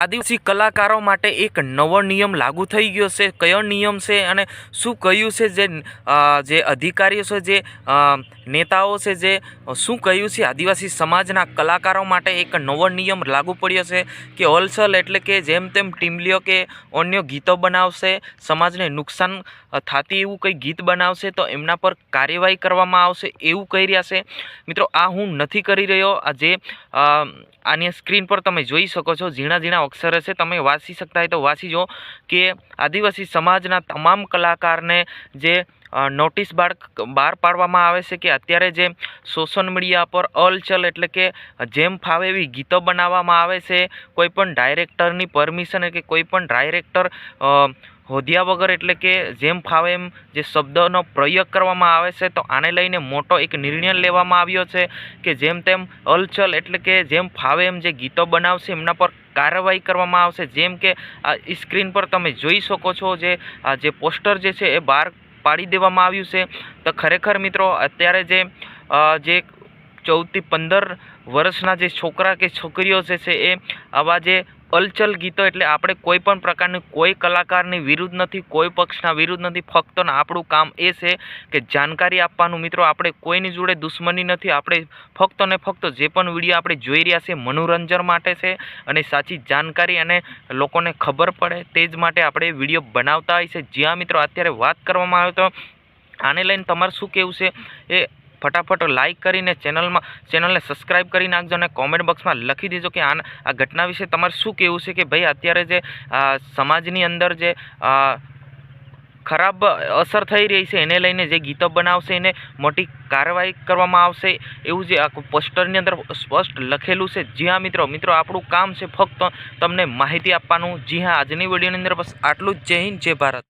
આદિવાસી કલાકારો માટે એક નવો નિયમ લાગુ થઈ ગયો છે. કયો નિયમ છે અને શું કહ્યું છે જે જે અધિકારીઓ છે, જે નેતાઓ છે, જે શું કહ્યું છે? આદિવાસી સમાજના કલાકારો માટે એક નવો નિયમ લાગુ પડ્યો છે કે હોલસેલ એટલે કે જેમ તેમ ટીમલીઓ કે અન્ય ગીતો બનાવશે, સમાજને નુકસાન થતી એવું કંઈ ગીત બનાવશે તો એમના પર કાર્યવાહી કરવામાં આવશે એવું કહી રહ્યા છે. મિત્રો, આ હું નથી કરી રહ્યો. આ જે આની સ્ક્રીન પર તમે જોઈ શકો છો, ઝીણા ઝીણા અક્ષરે છે તમે વાંચી શકતા હોય તો વાંચી જો કે આદિવાસી સમાજના તમામ કલાકારને જે નોટિસ બાર, બહાર પાડવામાં આવે છે કે અત્યારે જે સોશિયલ મીડિયા પર અલચલ એટલે કે જેમ ફાવે એવી ગીતો બનાવવામાં આવે છે કોઈપણ ડાયરેક્ટરની પરમિશન કે કોઈપણ ડાયરેક્ટર હોદ્યા વગર એટલે કે જેમ ફાવે એમ જે શબ્દનો પ્રયોગ કરવામાં આવે છે, તો આને લઈને મોટો એક નિર્ણય લેવામાં આવ્યો છે કે જેમ તેમ અલચલ એટલે કે જેમ ફાવે એમ જે ગીતો બનાવશે, એમના પર કાર્યવાહી કરવામાં આવશે. જેમ કે આ સ્ક્રીન પર તમે જોઈ શકો છો જે, આ જે પોસ્ટર જે છે એ બહાર પાડી દેવામાં આવ્યું છે. તો ખરેખર મિત્રો, અત્યારે જે જે ચૌદથી પંદર વર્ષના જે છોકરા કે છોકરીઓ છે એ આવા જે અલચલ ગીતો એટલે આપણે કોઈ પણ પ્રકારની કોઈ કલાકારની વિરુદ્ધ નથી, કોઈ પક્ષના વિરુદ્ધ નથી, ફક્ત આપણું કામ એ છે કે જાણકારી આપવાનું. મિત્રો, આપણે કોઈની જોડે દુશ્મની નથી, આપણે ફક્ત ને ફક્ત જે પણ વીડિયો આપણે જોઈ રહ્યા છે મનોરંજન માટે છે અને સાચી જાણકારી અને લોકોને ખબર પડે તે જ માટે આપણે વીડિયો બનાવતા હોય છે. જ્યાં મિત્રો અત્યારે વાત કરવામાં આવે તો આને લઈને તમારે શું કહેવું છે? એ ફટાફટ લાઇક કરીને ચેનલમાં ચેનલને સબસ્ક્રાઇબ કરી નાખજો અને કોમેન્ટ બોક્સમાં લખી દેજો કે આના આ ઘટના વિશે તમારે શું કહેવું છે કે ભાઈ અત્યારે જે સમાજની અંદર જે ખરાબ અસર થઈ રહી છે એને લઈને જે ગીતો બનાવશે, એને મોટી કાર્યવાહી કરવામાં આવશે, એવું જે આ પોસ્ટરની અંદર સ્પષ્ટ લખેલું છે. જી હા, મિત્રો. મિત્રો, આપણું કામ છે ફક્ત તમને માહિતી આપવાનું. જી હા, આજની વિડીયોની અંદર બસ આટલું જ. જય હિન્દ, જય ભારત.